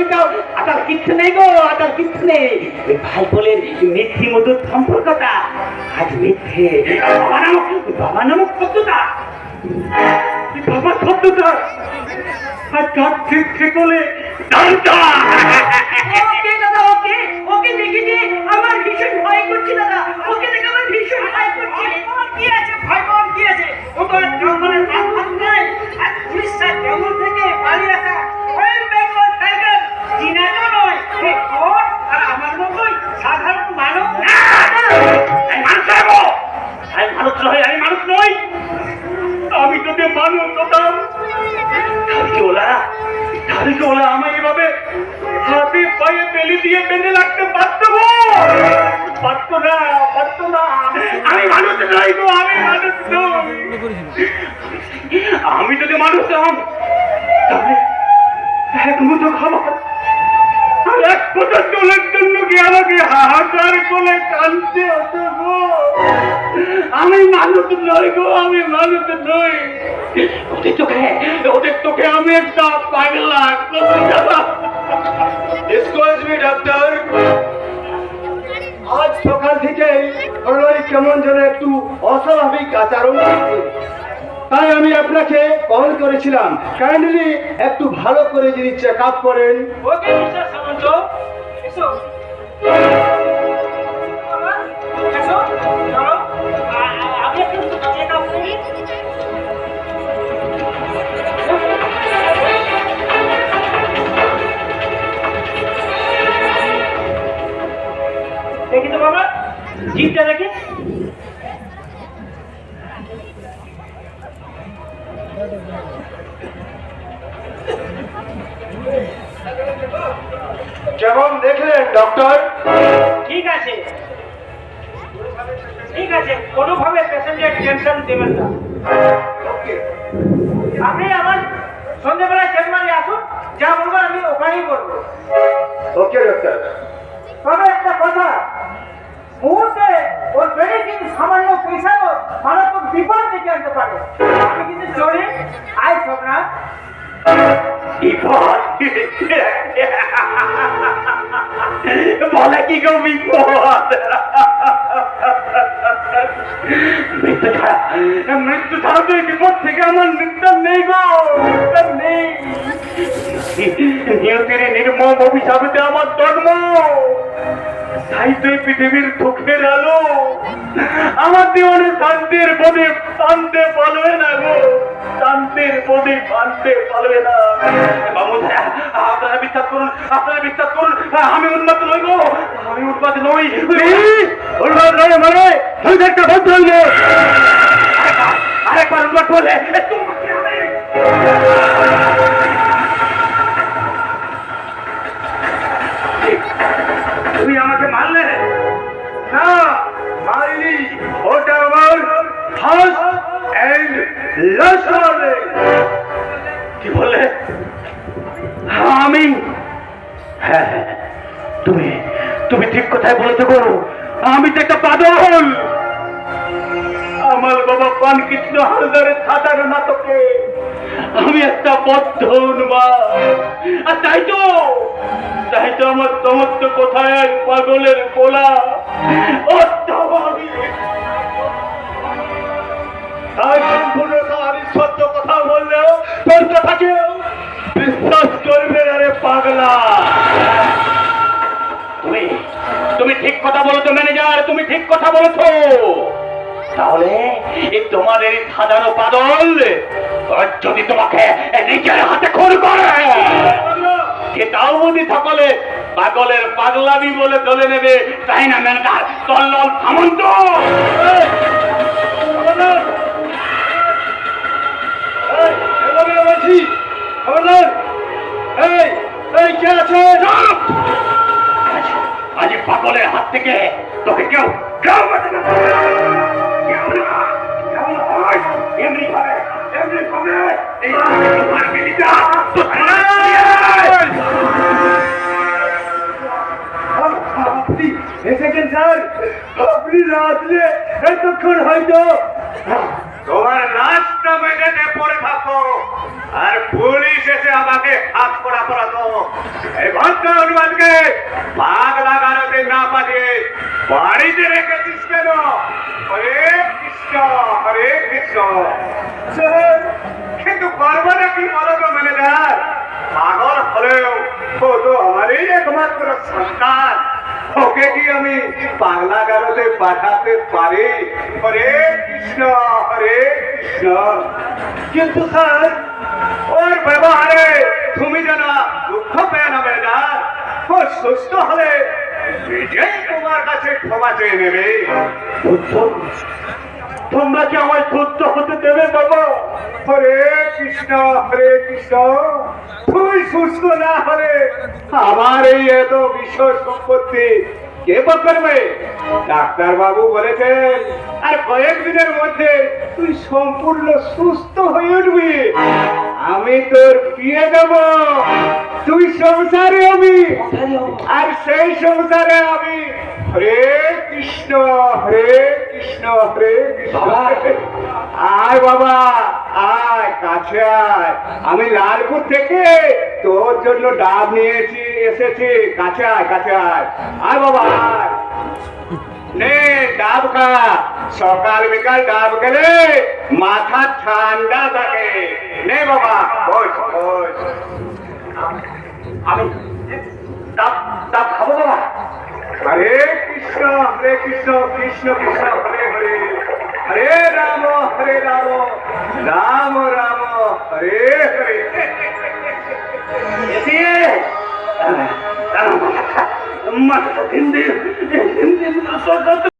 বলি আটার কিচ্ছু নেই গো আটার কিচ্ছু নেই। ওই ভাই বলেন মিথ্যি মধুর সম্পর্কটা আজ মিথ্যে। বাবা নামক বাবা নামক সত্যতা বাবা সত্যতা আর কাজ ঠিক ঠিক বলে ওকে দাদা ওকে ওকে দেখে যে আমার ভীষণ ভয় করছে দাদা। ওকে দেখে আমার ভীষণ ভয় করছে। কি আছে? ভয় পাওয়ার কি আছে? ও তো আর মানুষ হতাম। পায়ে বেলি দিয়ে বেঁধে রাখতে পারতো পারতো না পারতো না। আমি মানুষ নই আমি মানুষ নই। আমি যদি মানুষ হতাম, তাহলে এক মুঠো খাবার। আমি মানুষ নই গো, আমি মানুষ নই। ওদের চোখে ওদের চোখে আমি একটা পাগলা এক্সকিউজ আজ সকাল থেকে প্রণয় কেমন যেন একটু অস্বাভাবিক আচরণ করছে। তাই আমি আপনাকে কল করেছিলাম। কাইন্ডলি একটু ভালো করে যদি চেক আপ করেন। ওকে দেখি তো বাবা। জিপটা দেখি। কেমন দেখলেন ডক্টর ঠিক আছে। ঠিক আছে কোনোভাবে প্যাসেঞ্জার টেনশন দেবেন না। আপনি আমার সন্ধ্যেবেলায় চেম্বারে আসুন যা বলব আমি ওখানেই বলব ওকে ডক্টর তবে একটা কথা মুহূর্তে বলে কি গো বিপদ মৃত্যু ছাড়া মৃত্যু বিপদ থেকে আমার মৃত্যু নেই গো নিস্তার নেই। নিয়তির নির্মম অভিশাপেতে আমার জন্ম। তাই পৃথিবীর দুঃখের আলো। আমার জীবনে শান্তির প্রদীপ টানতে পারবে না গো। শান্তির প্রদীপ আনতে পারবে না। আপনারা বিশ্বাস করুন, আপনারা বিশ্বাস করুন, আমি উন্মাদ নই গো। আমি উন্মাদ নই। উন্মাদ নয় মানে তুই একটা বন্ধ আরেকবার উন্মাদ বলে আমি হ্যাঁ হ্যাঁ, তুমি ঠিক কথাই বলেছ গো আমি তো একটা পাগল। আমার বাবা পানকৃষ্ণ হালদারের সাধারণ নাটকে। আমি একটা বদ্ধ উন্মাদ আর তাই তো তাই তো আমার সমস্ত কোথায় এক পাগলের কোলা। অর্থভাবী পাগলা তুমি তুমি ঠিক কথা বলেছ ম্যানেজার তুমি ঠিক কথা বলেছ তাহলে এই তোমাদের এই সাজানো আজ যদি তোমাকে নিজের হাতে খুন করে সে যদি সকলে পাগলের পাগলামি বলে ধরে নেবে তাই না ম্যানেজার তল্লল সামন্ত খবরদার পাগলের হাত থেকে তোকে কেউ কেউ তোমার এতক্ষণ হয়তো তোমার পড়ে থাকো, আর পুলিশ এসে আমাকে হাত করা করাতো। এই ভদ্র হনুমানকে পাগলা গারদে না পাঠিয়ে বাড়িতে রেখেছিস কেন? হরে কৃষ্ণ হরে কৃষ্ণ। কিন্তু করবোটা কি বলো তো ম্যানেজার পাগল হলেও ও তো আমারই একমাত্র সন্তান। ওকে কি আমি পাগলা গারদে পাঠাতে পারি? হরে কৃষ্ণ হরে কৃষ্ণ। কিন্তু স্যার, ওর ব্যবহারে তুমি যেন দুঃখ পেয়ে না ম্যানেজার ও সুস্থ হলে নিজেই তোমার কাছে ক্ষমা চেয়ে নেবে। তোমরা কি আমার সত্য হতে দেবে, বাবা? হরে কৃষ্ণ হরে কৃষ্ণ। তুই সুস্থ না হলে আমার এই এত বিশ্ব সম্পত্তি কে করবে? ডাক্তার বাবু বলেছেন, আর কয়েকদিনের মধ্যে তুই সম্পূর্ণ সুস্থ হয়ে উঠবি। আমি তোর বিয়ে দেব। তুই সংসারে আমি আর সেই সংসারে আমি হরে কৃষ্ণ হরে কৃষ্ণ হরে কৃষ্ণ। আয় বাবা আয় কাছে আয়। আমি লালপুর থেকে তোর জন্য ডাব নিয়েছি এসেছি। কাছে আয় কাছে আয়। আয় বাবা নে ডাব খা। সকাল বিকাল ডাব গেলে মাথা ঠান্ডা থাকে। নে বাবা বস বস। আমি ডাব ডাব হরে কৃষ্ণ হরে কৃষ্ণ কৃষ্ণ কৃষ্ণ হরে হরে হরে রাম হরে রাম রাম রাম হরে হরে হিন্দি হিন্দি